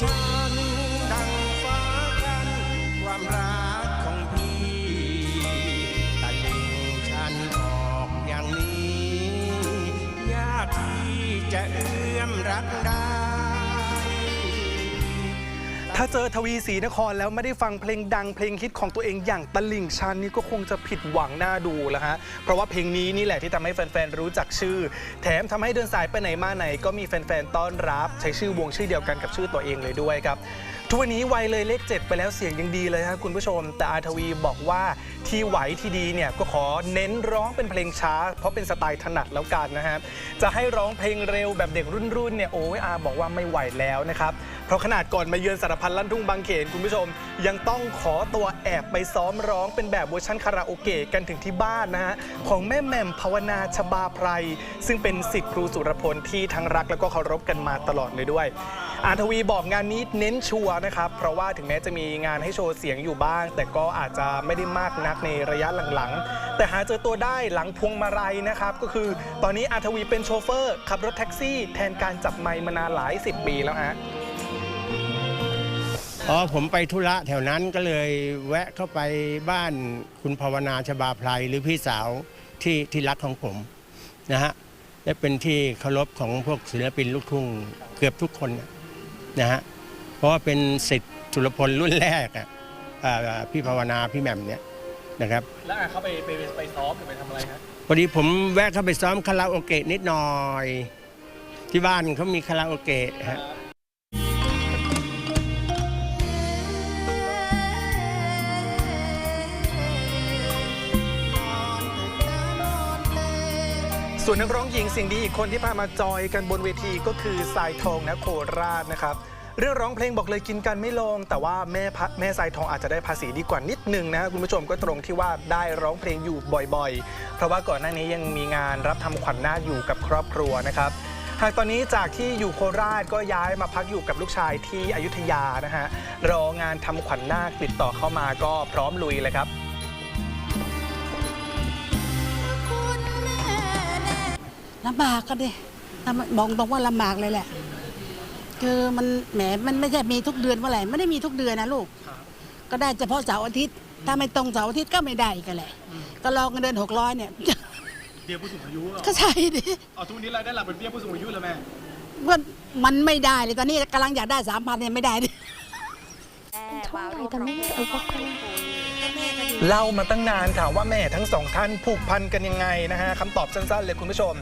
ฉันดังฟ้ากันความรักของพี่ตะลิงฉันออกอย่างนี้ ยากที่จะเอื้อมรักได้ ถ้าเจอทวีศรีนครแล้วไม่ได้ฟังเพลงดังเพลงฮิตของตัวเองอย่างตลิ่งชันนี่ก็คงจะผิดหวังหน้าดูแล้วฮะ เพราะว่าเพลงนี้นี่แหละที่ทำให้แฟนๆรู้จักชื่อ แถมทำให้เดินสายไปไหนมาไหน ก็มีแฟนๆต้อนรับ ใช้ชื่อวงชื่อเดียวกันกับชื่อตัวเองเลยด้วยครับ ทุกวันนี้วัยเลยเลข7ไปแล้วเสียงยังดีเลยครับคุณผู้ชม แต่อาทวีบอกว่าที่ไหวที่ดีเนี่ยก็ขอเน้นร้องเป็นเพลงช้า เพราะเป็นสไตล์ถนัดแล้วกันนะครับจะให้ร้องเพลงเร็วแบบเด็กรุ่นๆเนี่ยโอ้ยอาบอกว่าไม่ไหวแล้วนะครับเพราะขนาดก่อนมาเยือนสารพันลั่นทุ่งบางเขนคุณผู้ชม ยังต้องขอตัวแอบไปซ้อมร้องเป็นแบบเวอร์ชันคาราโอเกะกันถึงที่บ้านนะฮะของแม่แหม่มภาวนาชบาไพรซึ่งเป็นสิทธิครูสุรพลที่ทั้งรักแล้วก็เคารพกันมาตลอดเลยด้วย อาทวีบอกงานนี้เน้นชัวร์นะครับ เพราะว่าถึงแม้จะมีงานให้โชว์เสียงอยู่บ้าง แต่ก็อาจจะไม่ได้มากนักในระยะหลังๆ แต่หาเจอตัวได้หลังพวงมาลัยนะครับ ก็คือตอนนี้อาทวีเป็นโชเฟอร์ขับรถแท็กซี่ แทนการจับไมค์มานานหลายสิบปีแล้วฮะ อ๋อผมไปธุระแถวนั้นก็เลยแวะเข้าไปบ้านคุณภาวนาชบาไพรหรือพี่สาวที่ที่รักของผมนะฮะและเป็นที่เคารพของพวกศิลปินลูกทุ่งเกือบทุกคนนะ นะฮะเพราะว่าเป็นสิทธิ์สุรพลรุ่นแรกอะอ่าพี่ภาวนาพี่แหม่มเนี่ยนะครับแล้วอาเขาไปไปไปซ้อมหรือไปทำอะไรฮะพอดีผมแวะเข้าไปซ้อมคาราโอเกะนิดหน่อย ที่บ้านเขามีคาราโอเกะฮะ ส่วนนักร้องหญิงเสิ่งดีอีกคนที่พามาจอยกันบนเวทีก็คือสายทองนะโคราชนะครับ เรื่องร้องเพลงบอกเลยกินกันไม่ลง แต่ว่าแม่พะแม่สายทองอาจจะได้ภาษีดีกว่านิดนึงนะคุณผู้ชมก็ตรงที่ว่าได้ร้องเพลงอยู่บ่อยๆ เพราะว่าก่อนหน้านี้ยังมีงานรับทำขวัญหน้าอยู่กับครอบครัวนะครับหากตอนนี้จากที่อยู่โคราชก็ย้ายมาพักอยู่กับลูกชายที่อยุธยานะฮะรองานทำขวัญนาคติดต่อเข้ามาก็พร้อมลุยเลยครับ ลำบากก็ดิทำบอกตรงว่าลำบากเลยแหละ คือมันแหมมันไม่ใช่มีทุกเดือนเมื่อไหร่ไม่ได้มีทุกเดือนนะลูก ก็ได้เฉพาะเสาร์อาทิตย์ ถ้าไม่ตรงเสาร์อาทิตย์ก็ไม่ได้อีกันแหละ ก็รองเงินเดือนหกร้อยเนี่ยเบี้ยผู้สูงอายุก็ใช่ดิเอาทุกวันนี้รายได้หลักเป็นเบี้ยผู้สูงอายุเลยแม่ว่ามันไม่ได้เลยตอนนี้กำลังอยากได้สามพันเนี่ยไม่ได้ดิ เท่าหร่แต่ไม่ได้อุปกรณ์เล่ามาตั้งนานค่ะว่าแม่ทั้งสองท่านผูกพันกันยังไงนะฮะคำตอบสั้นๆเลยคุณผู้ชม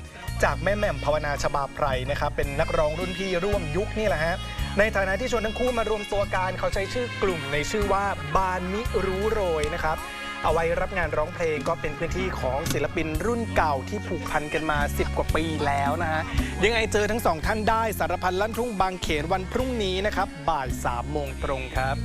จากแม่แหม่มภาวนาชบาไพรนะครับเป็นนักร้องรุ่นพี่ร่วมยุคนี่แหละฮะในฐานะที่ชวนทั้งคู่มารวมตัวกันเขาใช้ชื่อกลุ่มในชื่อว่าบานมิรู้โรยนะครับเอาไว้รับงานร้องเพลงก็เป็นพื้นที่ของศิลปินรุ่นเก่าที่ผูกพันกันมา 10 กว่าปีแล้วนะฮะยังไงเจอทั้งสองท่านได้สารพันลั่นทุ่งบางเขนวันพรุ่งนี้นะครับบ่าย3โมงตรงครับ